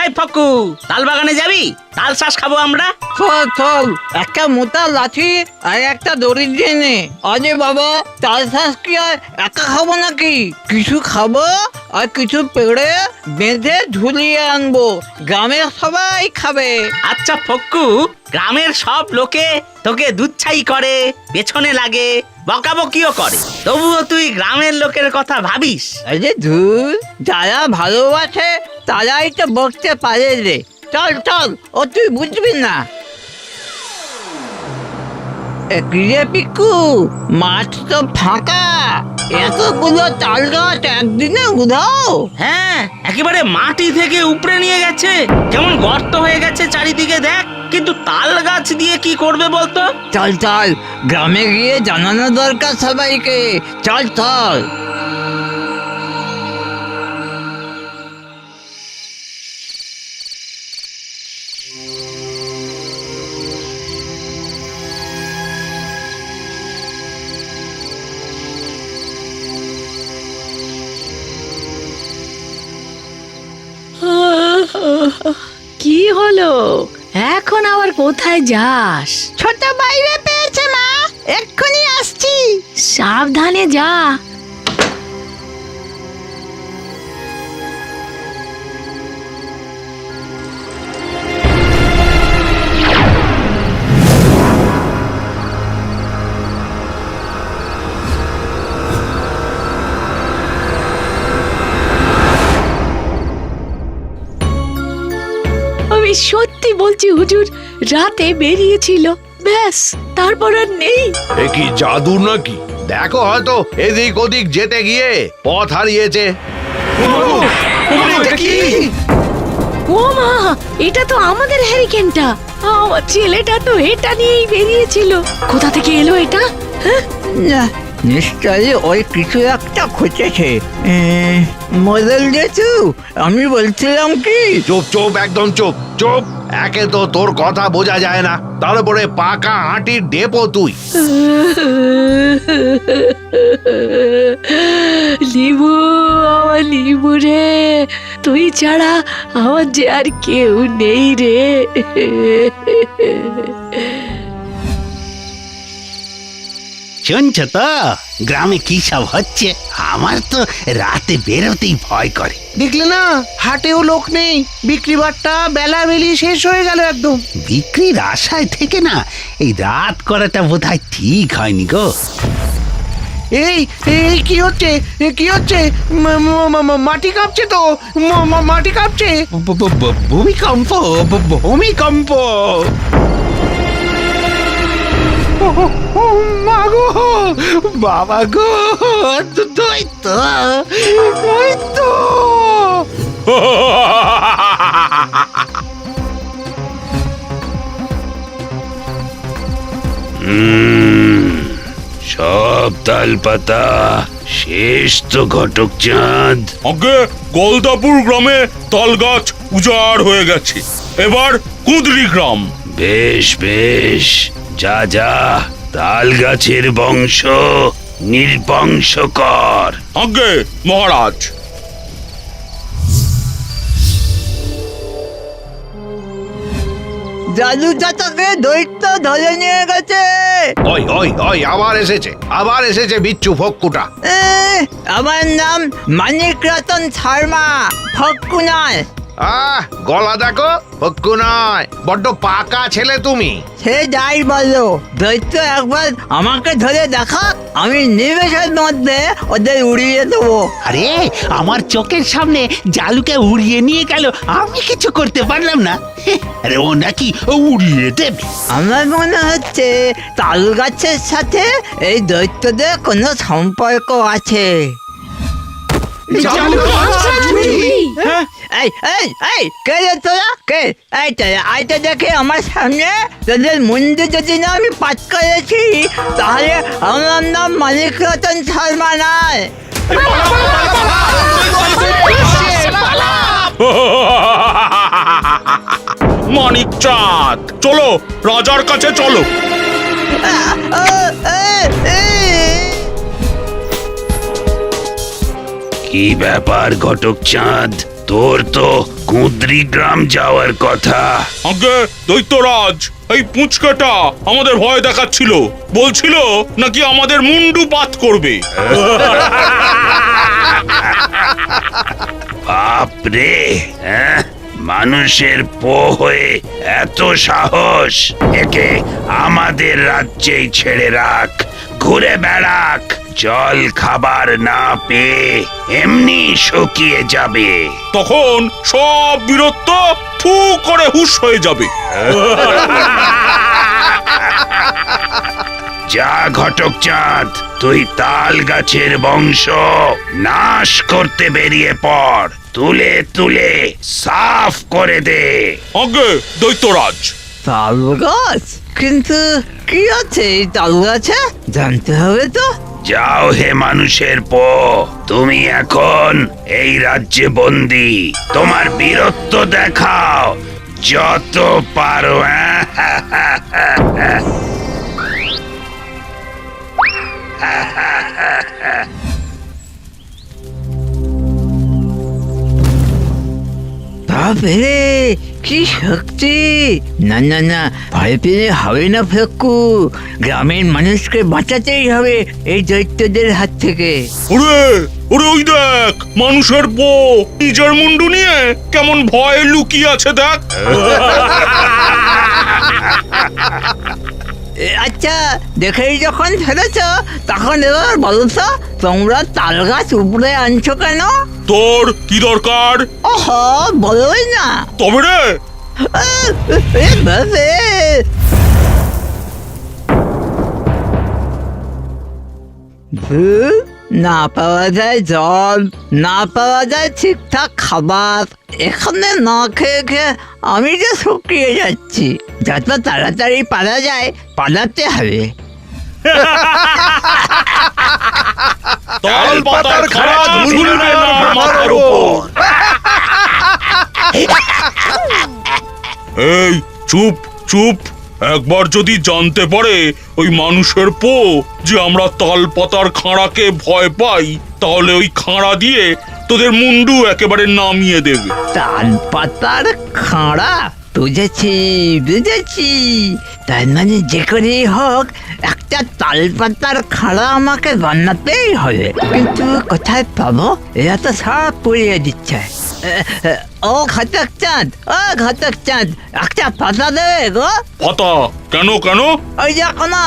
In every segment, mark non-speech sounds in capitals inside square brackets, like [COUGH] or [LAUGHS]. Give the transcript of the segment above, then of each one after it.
এই ফকু তাল বাগানে যাবি? তাল শ্বাস খাব আমরা। চল চল। একটা মোটা লাঠি আর একটা দড়ি দিয়ে নে আরে বাবা তাল শ্বাস কি আর একা খাব নাকি? কিছু খাব আর কিছু পেড়ে বেঁধে ঝুলিয়ে আনব। গ্রামের সবাই খাবে। আচ্ছা ফক্কু গ্রামের সব লোকে তোকে দুচ্ছাই করে, পেছনে লাগে, বকাবকিও করে। তবুও তুই গ্রামের লোকের কথা ভাবিস? আরে ধুর, যারা ভালোবাসে তারাই তো বকতে পারে রে। চল চল, ও তুই বুঝবি না। এ কি পিকু মাছ তো ফাঁকা। এতগুলো তাল গাছ একদিনে উধাও। হ্যাঁ একেবারে মাটি থেকে উপড়ে নিয়ে গেছে। কেমন গর্ত হয়ে গেছে চারিদিকে দেখ। কিন্তু তাল গাছ দিয়ে কি করবে বলতো? চল চল গ্রামে গিয়ে জানানো দরকার সবাইকে। চল চল। হলো এখন আবার কোথায় যাস? ছোট বাইরে পেয়েছে মা এক্ষুনি আসছি। সাবধানে যা। আমি সত্যি বলছি হুজুর রাতে বেরিয়েছিল। ব্যাস তারপর আর নেই। এ কি জাদু নাকি? দেখো হয়তো এদিক ওদিক যেতে গিয়ে পথ হারিয়েছে। ও মা এটা তো আমাদের হ্যারিকেনটা আমার ছেলেটা তো এটা নিয়েই বেরিয়েছিল। কোথা থেকে এলো এটা? হ্যাঁ? নিশ্চয়ই ওই কিছু একটা খুঁজেছে মডেল যেতু আমি বলছিলাম কি? চুপ চুপ একদম চুপ চুপ। একে তো তোর কথা বোঝা যায় না। তারপরে পাকা হাঁটির ডেপো তুই। লিবু আমার লিবু রে তুই ছাড়া আমার যে আর কেউ নেই রে। শুনছ তো? গ্রামে কি সব হচ্ছে? আমার তো রাতে বেরোতেই ভয় করে। দেখলে না হাটেও লোক নেই বিক্রি বাট্টা বেলা বেলি শেষ হয়ে গেল একদম। বিক্রির আশায় থেকে না এই রাত করাটা বোধহয় ঠিক হয়নি গো। এই এই কি হচ্ছে? এ, কি হচ্ছে? ম- ম- ম- ম- মাটি কাঁপছে তো। ম- ম- মাটি কাঁপছে। ভূমিকম্প ভূমিকম্প। মা গো বাবা গো তুই তো ওই তো। সব তালপাতা শেষ তো ঘটক চাঁদ। আগে গলদাপুর গ্রামে তাল গাছ উজাড় হয়ে গেছে এবার কুঁদরি গ্রাম। বেশ বেশ। যা যা তাল গাছের বংশ নির্বংশ কর। আগে মহারাজ। জাদু চাচাকে দৈত্য ধরে নিয়ে গেছে। ওই ওই ওই আবার এসেছে আবার এসেছে বিচ্ছু ফক্কুটা এ, আমার নাম মানিক রতন শর্মা ফক্কু নয় আহ গলা দেখো ফক্কু নয় বড্ড পাকা ছেলে তুমি। সে যাই বলো দৈত্য একবার আমাকে ধরে দেখা আমি নিমেষের মধ্যে ওদের উড়িয়ে দেবো। আরে আমার চোখের সামনে জালুকে উড়িয়ে নিয়ে গেল আমি কিছু করতে পারলাম না। আরে ও নাকি উড়িয়ে দেবে। আমার মনে হচ্ছে তাল গাছের সাথে এই দৈত্যদের কোনো সম্পর্ক আছে। এই এই এই কে রে তোরা? কে? এই তোরা আইতে দেখে আমার সামনে তোদের মুন্ডু যদি না আমি পাট করেছি তাহলে আমার নাম মালিক রতন শর্মা নয়। মানিক চাঁদ চলো রাজার কাছে চলো। কি ব্যাপার ঘটক চাঁদ? তোর তো কুদ্রি গ্রাম যাওয়ার কথা। আগে দৈত্যরাজ এই পুচকাটা আমাদের ভয় দেখাচ্ছিল। বলছিল নাকি আমাদের মুন্ডু পাত করবে। [LAUGHS] বাপরে হ্যাঁ? মানুষের পো হয়ে এত সাহস। একে আমাদের রাজ্যেই ছেড়ে রাখ ঘুরে বেড়াক। জল খাবার না পেয়ে এমনি শুকিয়ে যাবে। তখন সব বীরত্ব ফু করে হুশ হয়ে যাবে। যা ঘটক চাঁদ তুই তাল গাছের বংশ নাশ করতে বেরিয়ে পড়। তুলে তুলে সাফ করে দে। আগে দৈত্যরাজ তাল গাছ? কিন্তু কি আছে এই তাল গাছে? জানতে হবে তো। যাও হে মানুষের পো, তুমি এখন এই রাজ্যে বন্দি। তোমার বীরত্ব দেখাও, যত পারো হ্যাঁ [LAUGHS] বাপরে কি শক্তি? না না না ভয় পেলে হবে না ফেক্কু গ্রামের মানুষকে বাঁচাতেই হবে এই দৈত্যদের হাত থেকে। ওরে ওরে ওই দেখ মানুষের পো নিজের মুন্ডু নিয়ে কেমন ভয় লুকিয়ে আছে দেখ। [LAUGHS] আচ্ছা দেখেই যখন ফেলেছ তখন এবার বলো তো তোমরা তাল গাছ উপরে আনছো কেন? তোর কি দরকার? ওহ বলোই না। তবে রে! আহ, এ বাবা। ধুর, না পাওয়া যায় জল না পাওয়া যায় ঠিকঠাক খাবার। এখানে না খেয়ে খেয়ে আমি যে শুকিয়ে যাচ্ছি যত তাড়াতাড়ি পারা যায় পালাতে হবে। তাল পাতার খাড়া ঝুলবে না মাথার উপর। এই চুপ চুপ। একবার যদি জানতে পারে ওই মানুষের পো যে আমরা তাল পাতার খাঁড়াকে ভয় পাই, তাহলে ওই খাঁড়া দিয়ে তোদের মুন্ডু একেবারে নামিয়ে দেবে। তাল পাতার খাঁড়া? বুঝেছি বুঝেছি। তার মানে যে করেই হোক, একটা তাল পাতার খাঁড়া আমাকে বানাতেই হবে। কিন্তু কোথায় পাবো? এরা তো সব পুড়িয়ে দিচ্ছে। ও ঘটক চাঁদ ও ঘটক চাঁদ একটা পাতা দেবে গো পাতা কেন কেন ওই দেখো না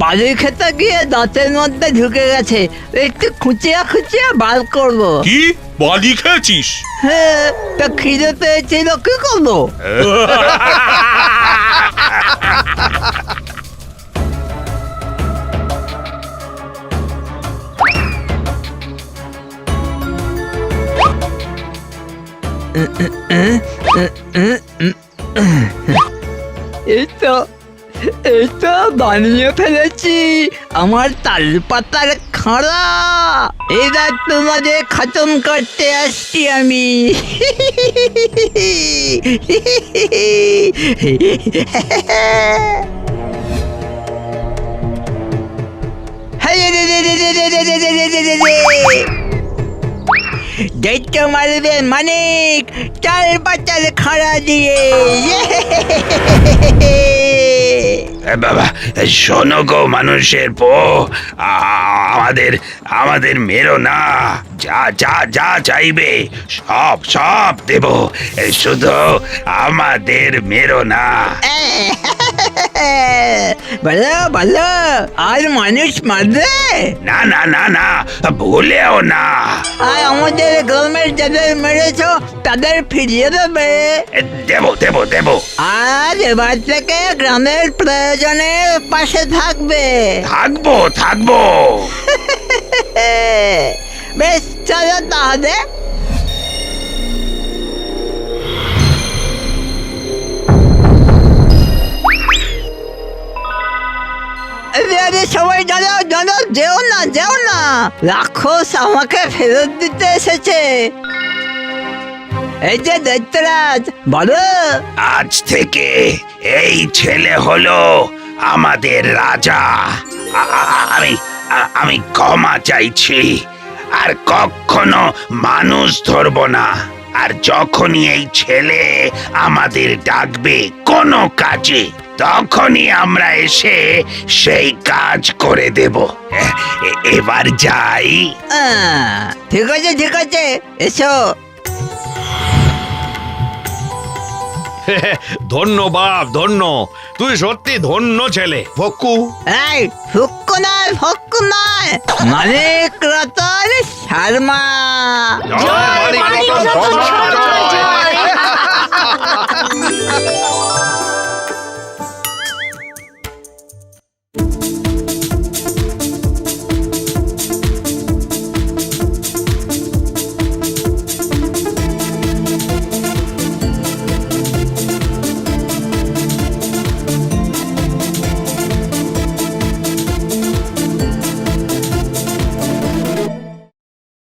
বালি খেতে গিয়ে দাঁতের মধ্যে ঢুকে গেছে একটু খুঁচিয়া খুঁচিয়া বার করব কি বালি খেয়েছিস হ্যাঁ তা খিদে পেয়েছিল কি করব এইতো এইতো বানিয়ে ফেলেছি আমার তাল পাতার খাড়া এবার তোমাদের খতম করতে আসছি আমি দৈত্য মারবে মানিক। চাল পাতার খাড়া দিয়ে। বাবা শোনো গো মানুষের পো আমাদের আমাদের মেরো না। যা যা যা চাইবে সব সব দেব। শুধু আমাদের মেরো না। [LAUGHS] [LAUGHS] বলো বলো আর মানুষ মারবে? না না না না ভুলেও না। আর আমাদের গ্রামের যাদের মেরেছ তাদের ফিরিয়ে দেবে। দেব দেব দেব। আর এবার থেকে গ্রামের প্রয়োজনের পাশে থাকবে। থাকব থাকব। [LAUGHS] বেশ চলো তাহলে। আরে, সবাই দাঁড়াও দাঁড়াও যেও না যেও না। রাক্ষস আমাকে ফেরত দিতে এসেছে। এই যে দৈত্যরাজ বলো। আজ থেকে এই ছেলে হলো আমাদের রাজা। আমি আ- আমি ক্ষমা চাইছি আর কখনো মানুষ ধরবো না। আর যখনই এই ছেলে আমাদের ডাকবে কোনো কাজে তখনই আমরা এসে সেই কাজ করে দেব। এ- এ- এবার যাই। ঠিক আছে ঠিক আছে এসো। [LAUGHS] ধন্য বাপ ধন্য। তুই সত্যি ধন্য ছেলে। ভক্কু এই ফুক্কু নয় ফক্কু নয়। মানিক রতন শর্মা। জয় মানিক রতন শর্মা, জয়।